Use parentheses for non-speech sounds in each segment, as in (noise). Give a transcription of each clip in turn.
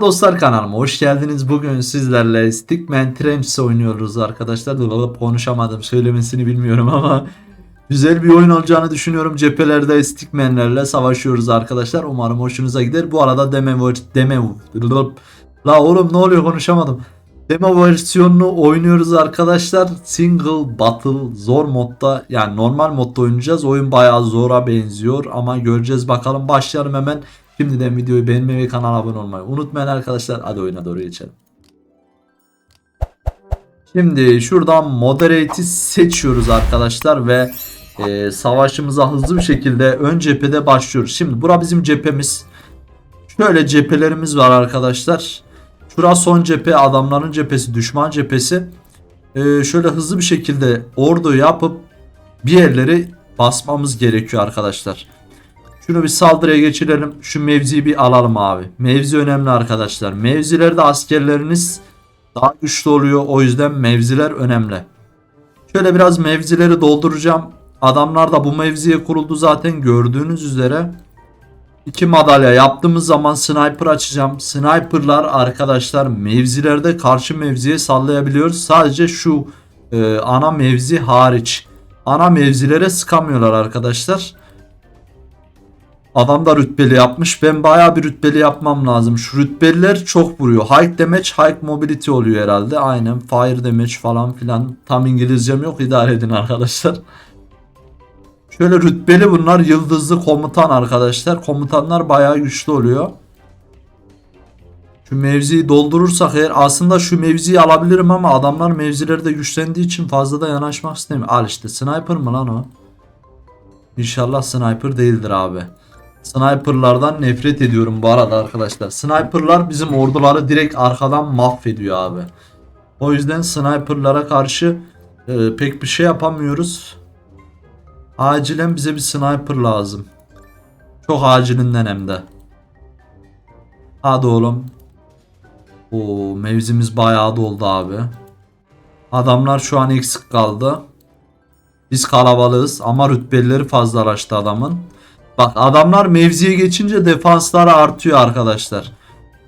Dostlar kanalıma hoş geldiniz. Bugün sizlerle Stickman Trenches oynuyoruz arkadaşlar. Dolap konuşamadım söylemesini bilmiyorum ama güzel bir oyun olacağını düşünüyorum. Cephelerde Stickman'lerle savaşıyoruz arkadaşlar. Umarım hoşunuza gider. Bu arada demo demo La oğlum ne oluyor konuşamadım. Demo versiyonunu oynuyoruz arkadaşlar. Single Battle zor modda yani normal modda oynayacağız. Oyun bayağı zora benziyor ama göreceğiz bakalım. Başlayalım hemen. Şimdiden videoyu beğenmeyi ve kanala abone olmayı unutmayın arkadaşlar. Hadi oyuna doğru geçelim. Şimdi şuradan moderate'i seçiyoruz arkadaşlar ve e, savaşımıza hızlı bir şekilde ön cephede başlıyoruz. Şimdi bura bizim cephemiz. Şöyle cephelerimiz var arkadaşlar. Şura son cephe adamların cephesi düşman cephesi. E, şöyle hızlı bir şekilde ordu yapıp bir yerleri basmamız gerekiyor arkadaşlar. Şunu bir saldırıya geçirelim. Şu mevziyi bir alalım abi. Mevzi önemli arkadaşlar. Mevzilerde askerleriniz daha güçlü oluyor. O yüzden mevziler önemli. Şöyle biraz mevzileri dolduracağım. Adamlar da bu mevziye kuruldu zaten gördüğünüz üzere. İki madalya yaptığımız zaman sniper açacağım. Sniperlar arkadaşlar mevzilerde karşı mevziye sallayabiliyoruz. Sadece şu e, ana mevzi hariç. Ana mevzilere sıkamıyorlar arkadaşlar. Adam da rütbeli yapmış. Ben bayağı bir rütbeli yapmam lazım. Şu rütbeliler çok vuruyor. High damage, high mobility oluyor herhalde. Aynen. Fire damage falan filan. Tam İngilizcem yok. idare edin arkadaşlar. Şöyle rütbeli bunlar. Yıldızlı komutan arkadaşlar. Komutanlar bayağı güçlü oluyor. Şu mevziyi doldurursak eğer aslında şu mevziyi alabilirim ama adamlar mevzileri de güçlendiği için fazla da yanaşmak istemiyor. Al işte sniper mı lan o? İnşallah sniper değildir abi. Sniperlardan nefret ediyorum bu arada arkadaşlar. Sniperlar bizim orduları direkt arkadan mahvediyor abi. O yüzden sniperlara karşı e, pek bir şey yapamıyoruz. Acilen bize bir sniper lazım. Çok acilinden hem de. Hadi oğlum. O mevzimiz bayağı doldu abi. Adamlar şu an eksik kaldı. Biz kalabalığız ama rütbelileri fazlalaştı adamın. Bak adamlar mevziye geçince defanslar artıyor arkadaşlar.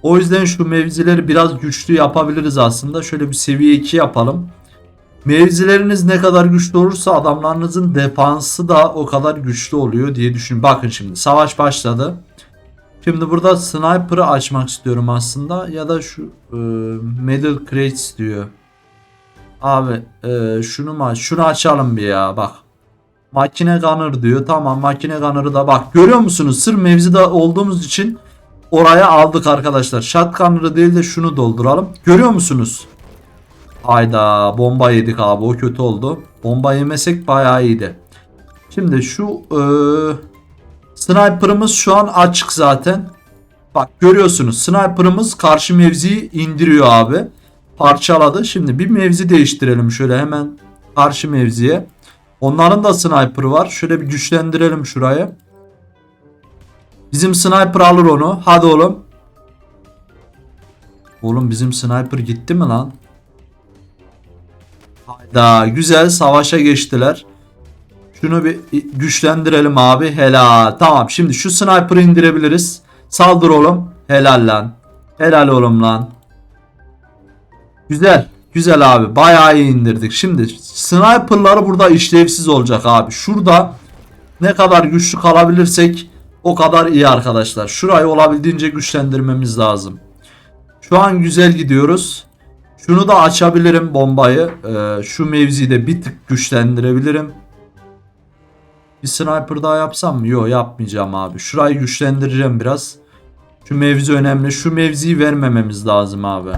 O yüzden şu mevzileri biraz güçlü yapabiliriz aslında. Şöyle bir seviye 2 yapalım. Mevzileriniz ne kadar güçlü olursa adamlarınızın defansı da o kadar güçlü oluyor diye düşün. Bakın şimdi savaş başladı. Şimdi burada sniper'ı açmak istiyorum aslında ya da şu e, middle crates diyor. Abi e, şunu mu aç? Şunu açalım bir ya bak. Makine gunner diyor. Tamam makine gunner'ı da bak. Görüyor musunuz? Sır mevzide olduğumuz için oraya aldık arkadaşlar. Shotgunner'ı değil de şunu dolduralım. Görüyor musunuz? Hayda bomba yedik abi o kötü oldu. Bomba yemesek bayağı iyiydi. Şimdi şu e, sniper'ımız şu an açık zaten. Bak görüyorsunuz sniper'ımız karşı mevziyi indiriyor abi. Parçaladı. Şimdi bir mevzi değiştirelim şöyle hemen karşı mevziye. Onların da sniper var. Şöyle bir güçlendirelim şurayı. Bizim sniper alır onu. Hadi oğlum. Oğlum bizim sniper gitti mi lan? Hayda güzel savaşa geçtiler. Şunu bir güçlendirelim abi. Helal. Tamam şimdi şu sniper'ı indirebiliriz. Saldır oğlum. Helal lan. Helal oğlum lan. Güzel. Güzel abi. Bayağı iyi indirdik. Şimdi sniper'ları burada işlevsiz olacak abi. Şurada ne kadar güçlü kalabilirsek o kadar iyi arkadaşlar. Şurayı olabildiğince güçlendirmemiz lazım. Şu an güzel gidiyoruz. Şunu da açabilirim bombayı. Ee, şu mevziyi de bir tık güçlendirebilirim. Bir sniper daha yapsam mı? Yok yapmayacağım abi. Şurayı güçlendireceğim biraz. Şu mevzi önemli. Şu mevziyi vermememiz lazım abi.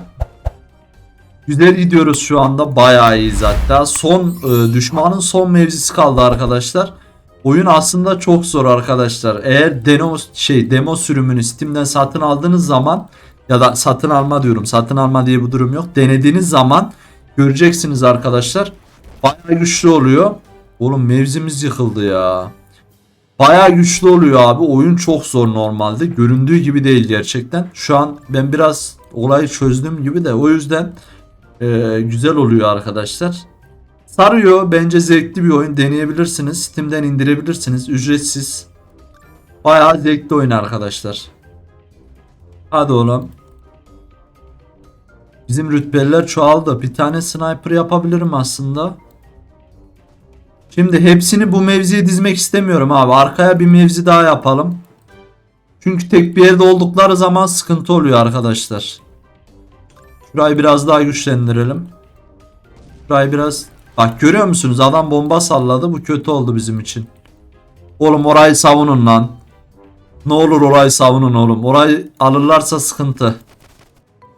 Güzel gidiyoruz şu anda. Bayağı iyiyiz hatta. Son e, düşmanın son mevzisi kaldı arkadaşlar. Oyun aslında çok zor arkadaşlar. Eğer demo şey demo sürümünü Steam'den satın aldığınız zaman ya da satın alma diyorum. Satın alma diye bu durum yok. Denediğiniz zaman göreceksiniz arkadaşlar. Bayağı güçlü oluyor. Oğlum mevzimiz yıkıldı ya. Bayağı güçlü oluyor abi. Oyun çok zor normalde. Göründüğü gibi değil gerçekten. Şu an ben biraz olayı çözdüm gibi de o yüzden ee, güzel oluyor arkadaşlar. Sarıyor. Bence zevkli bir oyun. Deneyebilirsiniz. Steam'den indirebilirsiniz. Ücretsiz. Bayağı zevkli oyun arkadaşlar. Hadi oğlum. Bizim rütbeliler çoğaldı. Bir tane sniper yapabilirim aslında. Şimdi hepsini bu mevziye dizmek istemiyorum abi. Arkaya bir mevzi daha yapalım. Çünkü tek bir yerde oldukları zaman sıkıntı oluyor arkadaşlar. Şurayı biraz daha güçlendirelim. Şurayı biraz... Bak görüyor musunuz? Adam bomba salladı. Bu kötü oldu bizim için. Oğlum orayı savunun lan. Ne olur orayı savunun oğlum. Orayı alırlarsa sıkıntı.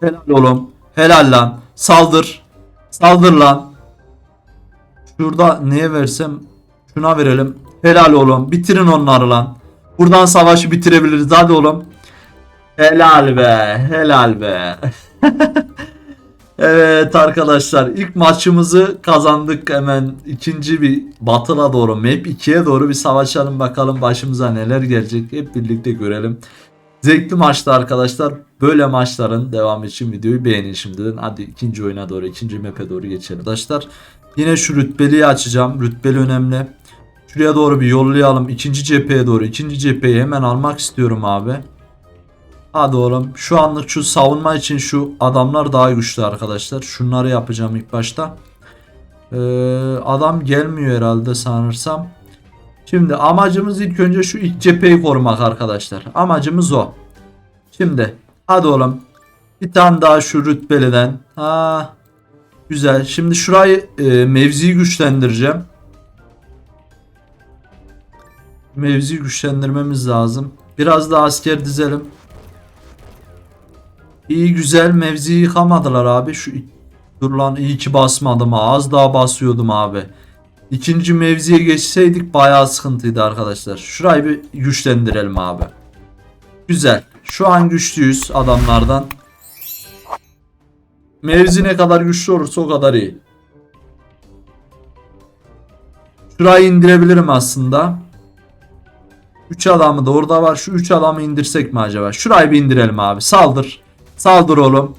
Helal oğlum. Helal lan. Saldır. Saldır lan. Şurada neye versem şuna verelim. Helal oğlum. Bitirin onları lan. Buradan savaşı bitirebiliriz. Hadi oğlum. Helal be. Helal be. (laughs) evet arkadaşlar ilk maçımızı kazandık hemen ikinci bir batıla doğru map 2'ye doğru bir savaşalım bakalım başımıza neler gelecek hep birlikte görelim. Zevkli maçtı arkadaşlar. Böyle maçların devamı için videoyu beğenin şimdiden. Hadi ikinci oyuna doğru, ikinci map'e doğru geçelim. Arkadaşlar yine şu rütbeliyi açacağım. Rütbeli önemli. Şuraya doğru bir yollayalım. İkinci cepheye doğru. İkinci cepheyi hemen almak istiyorum abi. Hadi oğlum. Şu anlık şu savunma için şu adamlar daha güçlü arkadaşlar. Şunları yapacağım ilk başta. Ee, adam gelmiyor herhalde sanırsam. Şimdi amacımız ilk önce şu ilk cepheyi korumak arkadaşlar. Amacımız o. Şimdi hadi oğlum. Bir tane daha şu rütbeliden. Ha, güzel. Şimdi şurayı e, mevziyi güçlendireceğim. Mevziyi güçlendirmemiz lazım. Biraz daha asker dizelim. İyi güzel mevziyi yıkamadılar abi. Şu dur lan iyi ki basmadım. Az daha basıyordum abi. İkinci mevziye geçseydik bayağı sıkıntıydı arkadaşlar. Şurayı bir güçlendirelim abi. Güzel. Şu an güçlüyüz adamlardan. Mevzi ne kadar güçlü olursa o kadar iyi. Şurayı indirebilirim aslında. 3 adamı da orada var. Şu 3 adamı indirsek mi acaba? Şurayı bir indirelim abi. Saldır. Saldır oğlum.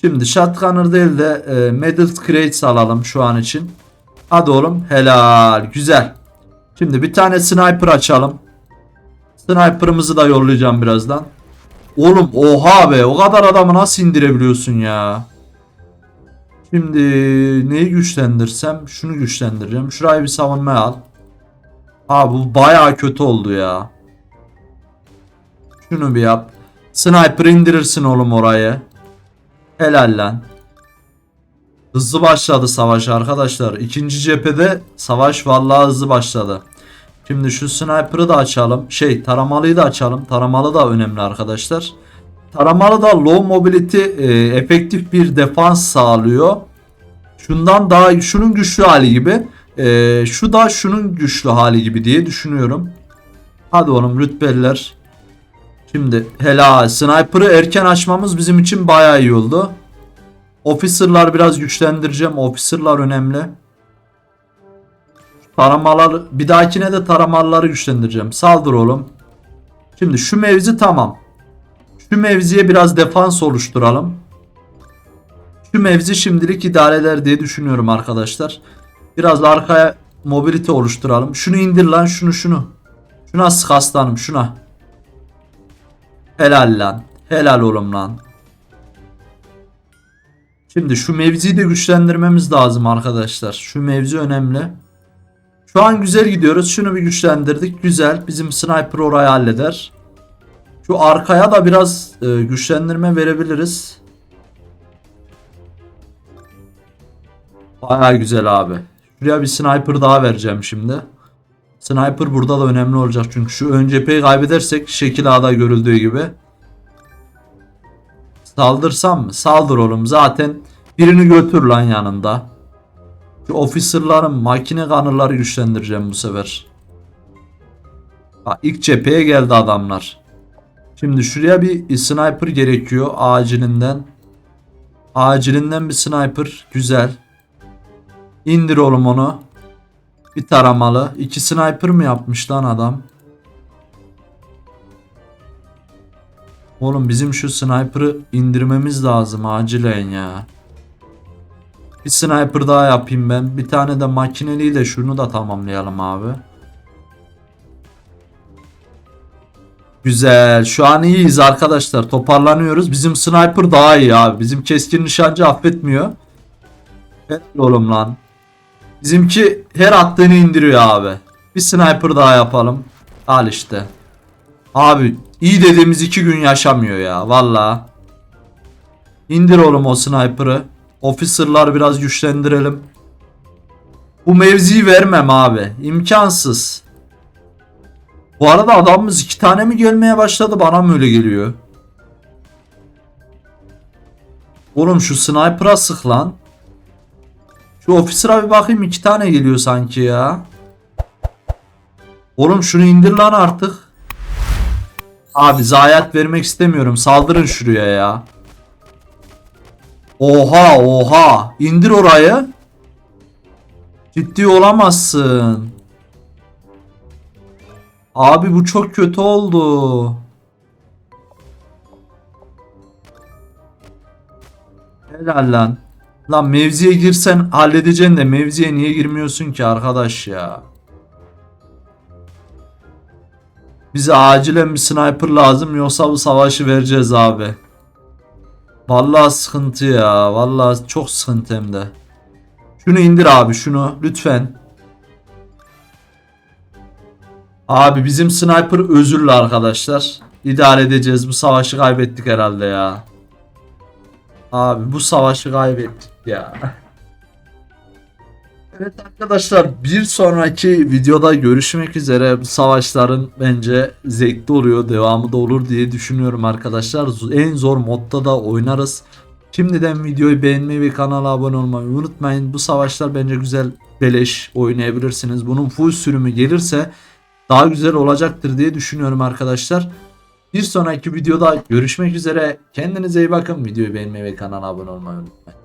Şimdi shotgunner değil de e, medal crates alalım şu an için. Hadi oğlum. Helal. Güzel. Şimdi bir tane sniper açalım. Sniper'ımızı da yollayacağım birazdan. Oğlum oha be. O kadar adamı nasıl indirebiliyorsun ya? Şimdi neyi güçlendirsem şunu güçlendireceğim. Şurayı bir savunmaya al. Abi bu baya kötü oldu ya. Şunu bir yap. Sniper indirirsin oğlum orayı. Helal lan. Hızlı başladı savaş arkadaşlar. İkinci cephede savaş vallahi hızlı başladı. Şimdi şu sniper'ı da açalım. Şey taramalıyı da açalım. Taramalı da önemli arkadaşlar. Taramalı da low mobility e, efektif bir defans sağlıyor. Şundan daha şunun güçlü hali gibi. E, şu da şunun güçlü hali gibi diye düşünüyorum. Hadi oğlum rütbeliler. Şimdi helal. Sniper'ı erken açmamız bizim için bayağı iyi oldu. Officer'lar biraz güçlendireceğim. Officer'lar önemli. Taramalar bir dahakine de taramaları güçlendireceğim. Saldır oğlum. Şimdi şu mevzi tamam. Şu mevziye biraz defans oluşturalım. Şu mevzi şimdilik idare eder diye düşünüyorum arkadaşlar. Biraz arkaya mobility oluşturalım. Şunu indir lan şunu şunu. Şuna sık aslanım şuna. Helal lan. Helal oğlum lan. Şimdi şu mevziyi de güçlendirmemiz lazım arkadaşlar. Şu mevzi önemli. Şu an güzel gidiyoruz. Şunu bir güçlendirdik. Güzel. Bizim sniper orayı halleder. Şu arkaya da biraz e, güçlendirme verebiliriz. Baya güzel abi. Şuraya bir sniper daha vereceğim şimdi. Sniper burada da önemli olacak çünkü şu ön cepheyi kaybedersek şekil A'da görüldüğü gibi. Saldırsam mı? Saldır oğlum zaten birini götür lan yanında. Şu officerların makine kanırları güçlendireceğim bu sefer. Bak ilk cepheye geldi adamlar. Şimdi şuraya bir sniper gerekiyor acilinden. Acilinden bir sniper güzel. İndir oğlum onu. Bir taramalı. İki sniper mı yapmış lan adam? Oğlum bizim şu sniper'ı indirmemiz lazım acilen ya. Bir sniper daha yapayım ben. Bir tane de makineliyi de şunu da tamamlayalım abi. Güzel. Şu an iyiyiz arkadaşlar. Toparlanıyoruz. Bizim sniper daha iyi abi. Bizim keskin nişancı affetmiyor. Helal oğlum lan. Bizimki her attığını indiriyor abi. Bir sniper daha yapalım. Al işte. Abi iyi dediğimiz iki gün yaşamıyor ya. Valla. İndir oğlum o sniper'ı. Officer'lar biraz güçlendirelim. Bu mevziyi vermem abi. İmkansız. Bu arada adamımız iki tane mi gelmeye başladı bana mı öyle geliyor? Oğlum şu sniper'a sık lan. Şu officer'a bir bakayım iki tane geliyor sanki ya. Oğlum şunu indir lan artık. Abi zayiat vermek istemiyorum. Saldırın şuraya ya. Oha oha. İndir orayı. Ciddi olamazsın. Abi bu çok kötü oldu. Helal lan. Lan mevziye girsen halledeceksin de mevziye niye girmiyorsun ki arkadaş ya? Bize acilen bir sniper lazım yoksa bu savaşı vereceğiz abi. Vallahi sıkıntı ya. Vallahi çok sıkıntı hem de. Şunu indir abi şunu lütfen. Abi bizim sniper özürlü arkadaşlar. İdare edeceğiz. Bu savaşı kaybettik herhalde ya. Abi bu savaşı kaybettik ya. Evet arkadaşlar bir sonraki videoda görüşmek üzere. Bu savaşların bence zevkli oluyor. Devamı da olur diye düşünüyorum arkadaşlar. En zor modda da oynarız. Şimdiden videoyu beğenmeyi ve kanala abone olmayı unutmayın. Bu savaşlar bence güzel beleş oynayabilirsiniz. Bunun full sürümü gelirse daha güzel olacaktır diye düşünüyorum arkadaşlar. Bir sonraki videoda görüşmek üzere. Kendinize iyi bakın. Videoyu beğenmeyi ve kanala abone olmayı unutmayın.